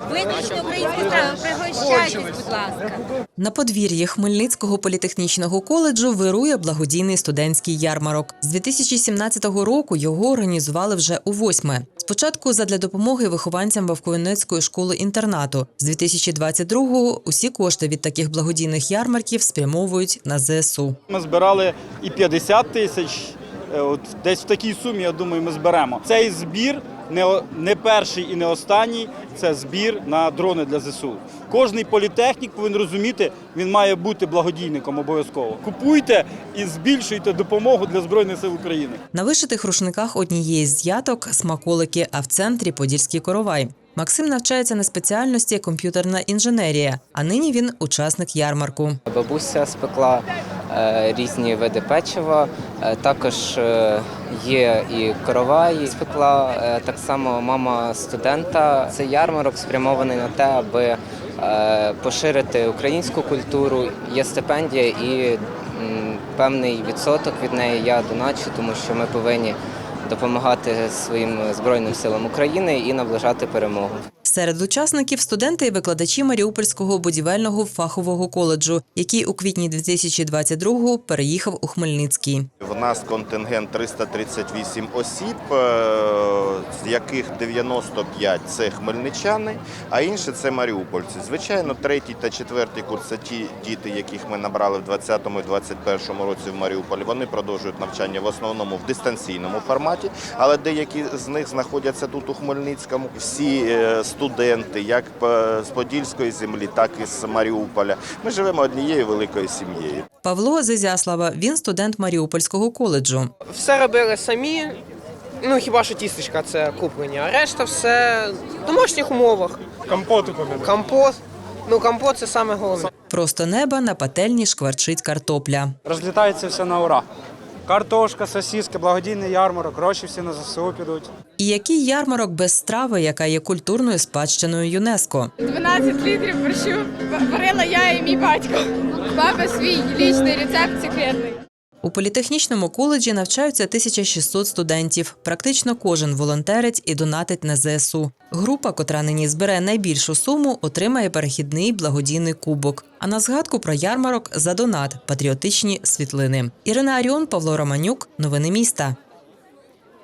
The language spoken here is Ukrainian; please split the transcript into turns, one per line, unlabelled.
Виключно українські страви. Пригощайтесь, будь ласка.
На подвір'ї Хмельницького політехнічного коледжу вирує благодійний студентський ярмарок. З 2017 року його організували вже у восьме. Спочатку задля допомоги вихованцям Вовковинецької школи інтернату. З 2022-го усі кошти від таких благодійних ярмарків спрямовують на ЗСУ.
Ми збирали і 50 тисяч. е, От десь в такій сумі, я думаю, ми зберемо. Цей збір не, не перший і не останній. Це збір на дрони для ЗСУ. Кожний політехнік повинен розуміти, він має бути благодійником обов'язково. Купуйте і збільшуйте допомогу для Збройних сил України.
На вишитих рушниках однієї з яток смаколики, а в центрі подільський коровай. Максим навчається на спеціальності комп'ютерна інженерія, а нині він учасник ярмарку.
Бабуся спекла е, різні види печива. Е, також е, є і коровай спекла. Е, так само мама студента. Це ярмарок спрямований на те, аби е, поширити українську культуру. Є стипендія і певний відсоток від неї я доначу, тому що ми повинні допомагати своїм збройним силам України і наближати перемогу.
Серед учасників студенти і викладачі Маріупольського будівельного фахового коледжу, який у квітні 2022-го переїхав у Хмельницький.
В нас контингент 338 осіб, е, з яких 95 – це хмельничани, а інші – це маріупольці. Звичайно, третій та четвертий курс – це ті діти, яких ми набрали в 2020 і 2021 році в Маріуполі. Вони продовжують навчання в основному в дистанційному форматі, але деякі з них знаходяться тут у Хмельницькому. Всі е, студенти, як з Подільської землі, так і з Маріуполя. Ми живемо однією великою сім'єю.
Павло Зизяслава, він студент Маріупольського коледжу.
Все робили самі. Ну хіба що тістечка це куплені, а решта все в домашніх умовах.
Компоти поміняли.
Компот. Ну, компот це саме головне.
Просто неба на пательні шкварчить картопля.
Розлітається все на ура. Картошка, сосиски, благодійний ярмарок, гроші всі на ЗСУ підуть.
І який ярмарок без страви, яка є культурною спадщиною ЮНЕСКО?
12 літрів борщу варила я і мій батько. Баба свій лічний рецепт секретний.
У політехнічному коледжі навчаються 1600 студентів. Практично кожен волонтерець і донатить на ЗСУ. Група, котра нині збере найбільшу суму, отримає перехідний благодійний кубок. А на згадку про ярмарок за донат патріотичні світлини. Ірина Аріон, Павло Романюк. Новини міста.